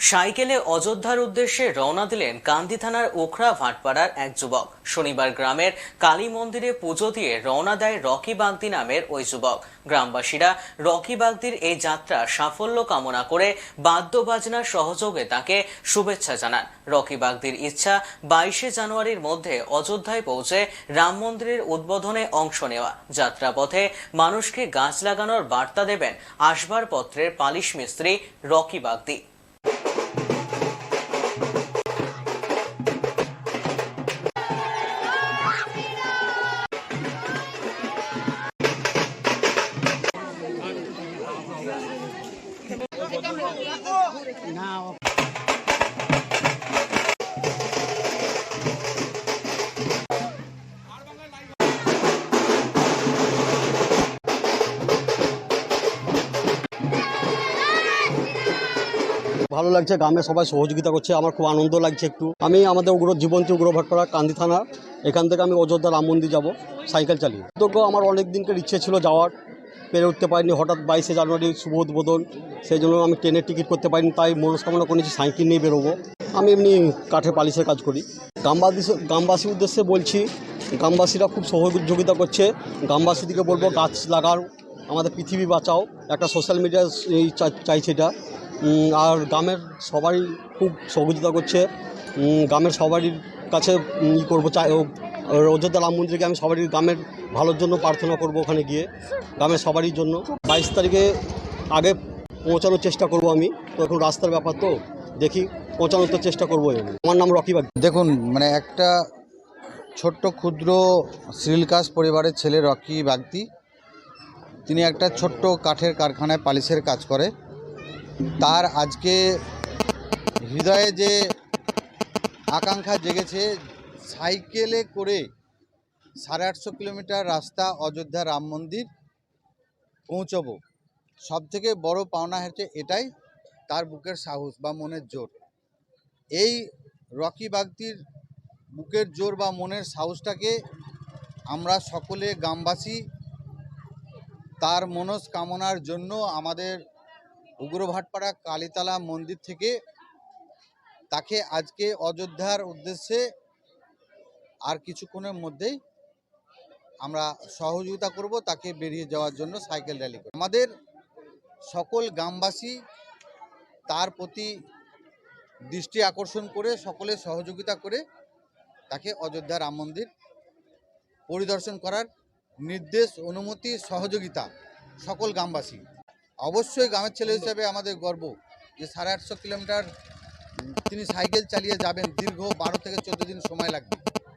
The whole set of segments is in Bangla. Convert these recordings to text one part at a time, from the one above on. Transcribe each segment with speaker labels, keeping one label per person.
Speaker 1: সাইকেলে অযোধ্যার উদ্দেশ্যে রওনা দিলেন কান্দি থানার ওখরা ভাটপাড়ার এক যুবক। শনিবার গ্রামের কালী মন্দিরে পুজো দিয়ে রওনা দেয় রকি বাগদি নামের ওই যুবক। গ্রামবাসীরা রকি বাগদির এই যাত্রা সাফল্য কামনা করে বাদ্যবাজনার সহযোগে তাকে শুভেচ্ছা জানান। রকি বাগদির ইচ্ছা বাইশে জানুয়ারির মধ্যে অযোধ্যায় পৌঁছে রাম মন্দিরের উদ্বোধনে অংশ নেওয়া। যাত্রাপথে মানুষকে গাছ লাগানোর বার্তা দেবেন আসবাবপত্রের পালিশ মিস্ত্রি রকি বাগদি।
Speaker 2: ভালো লাগছে, গ্রামে সবাই সহযোগিতা করছে, আমার খুব আনন্দ লাগছে একটু। আমি আমাদের উগ্র জীবন্তী উগ্র ভাটপাড়া কান্দি থানা, এখান থেকে আমি অযোধ্যা রাম মন্দির যাব, সাইকেল চালিয়ে। তো আমার অনেক দিনকার ইচ্ছে ছিল যাওয়ার। পেরে উঠতে পারিনি। হঠাৎ বাইশে জানুয়ারি শুভ উদ্বোধন, সেই জন্য আমি ট্রেনের টিকিট করতে পারিনি, তাই মনস্কামনা করেছি সাইকেল নিয়ে বেরোবো। আমি এমনি কাঠের পালিশের কাজ করি। গ্রামবাসী, গ্রামবাসীর উদ্দেশ্যে বলছি, গ্রামবাসীরা খুব সহযোগিতা করছে। গ্রামবাসীদেরকে বলব, গাছ লাগাও, আমাদের পৃথিবী বাঁচাও। একটা সোশ্যাল মিডিয়া এই চাইছে এটা। আর গ্রামের সবাই খুব সহযোগিতা করছে। গ্রামের সবারই কাছে ই করব, চাই অযোধ্যা রাম মন্দিরকে আমি সবারই গ্রামের ভালোর জন্য প্রার্থনা করব ওখানে গিয়ে, গ্রামের সবারই জন্য। বাইশ তারিখে আগে পৌঁছানোর চেষ্টা করব আমি, তো এখন রাস্তার ব্যাপার তো, দেখি পৌঁছানোর তো চেষ্টা করব আমি আমার নাম রকি বাগ
Speaker 3: দেখুন মানে একটা ছোট্ট ক্ষুদ্র শ্রীলকাস পরিবারের ছেলে রকি বাগদি, তিনি একটা ছোট্ট কাঠের কারখানায় পালিশের কাজ করে। তার আজকে হৃদয়ে যে আকাঙ্ক্ষা জেগেছে সাইকেলে করে সাড়ে আটশো কিলোমিটার রাস্তা অযোধ্যা রাম মন্দির পৌঁছবো। সব থেকে বড় পাওনা হচ্ছে এটাই, তার বুকের সাহস বা মনের জোর। এই রকি বাগদির বুকের জোর বা মনের সাহসটাকে আমরা সকলে গ্রামবাসী, তার মনস্কামনার জন্য আমাদের উগ্রভাটপাড়া কালীতলা মন্দির থেকে তাকে আজকে অযোধ্যার উদ্দেশ্যে আর কিছুক্ষণের মধ্যেই আমরা সহযোগিতা করব তাকে বেরিয়ে যাওয়ার জন্য সাইকেল র্যালি আমাদের সকল গ্রামবাসী তার প্রতি দৃষ্টি আকর্ষণ করে, সকলে সহযোগিতা করে তাকে অযোধ্যা রাম মন্দির পরিদর্শন করার নির্দেশ, অনুমতি, সহযোগিতা সকল গ্রামবাসী। অবশ্যই গ্রামের ছেলে হিসাবে আমাদের গর্ব যে সাড়ে আটশো কিলোমিটার তিনি সাইকেল চালিয়ে যাবেন দীর্ঘ বারো থেকে চোদ্দ দিন সময় লাগবে।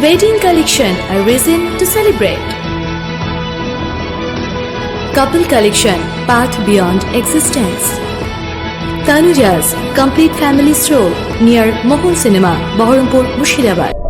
Speaker 4: Wedding collection, a reason to celebrate. Couple collection, path beyond existence. Tanuja's complete family stroll near Mohol Cinema, Baharampur, Mushirabad.